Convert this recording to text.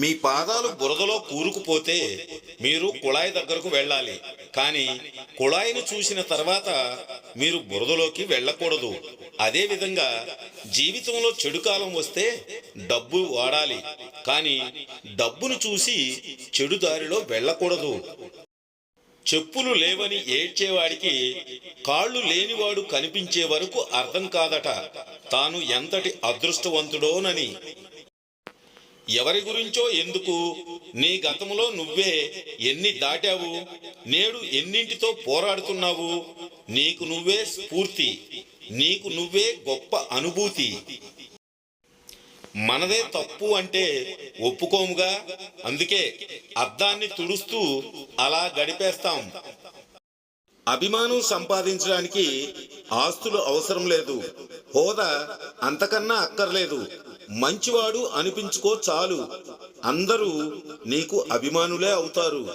మీ పాదాలు బురదలో కూరుకుపోతే మీరు కుళాయి దగ్గరకు వెళ్ళాలి. కానీ కుళాయిని చూసిన తర్వాత మీరు బురదలోకి వెళ్ళకూడదు. అదేవిధంగా జీవితంలో చెడు కాలం వస్తే డబ్బు వాడాలి. కానీ డబ్బును చూసి చెడు దారిలో వెళ్ళకూడదు. చెప్పులు లేవని ఏడ్చేవాడికి కాళ్ళు లేనివాడు కనిపించే వరకు అర్థం కాదట. తాను ఎంతటి అదృష్టవంతుడోనని ఎవరి గురించో ఎందుకు? నీ గతంలో నువ్వే ఎన్ని దాటావు? నేడు ఎన్నింటితో పోరాడుతున్నావు? నీకు నువ్వే స్ఫూర్తి. నీకు నువ్వే గొప్ప అనుభూతి. మనదే తప్పు అంటే ఒప్పుకోముగా? అందుకే అద్దాన్ని తుడుస్తూ అలా గడిపేస్తాం. అభిమానం సంపాదించడానికి ఆస్తులు అవసరం లేదు. హోదా అంతకన్నా అక్కర్లేదు. మంచివాడు అనిపించుకో చాలు. అందరూ నీకు అభిమానులే అవుతారు.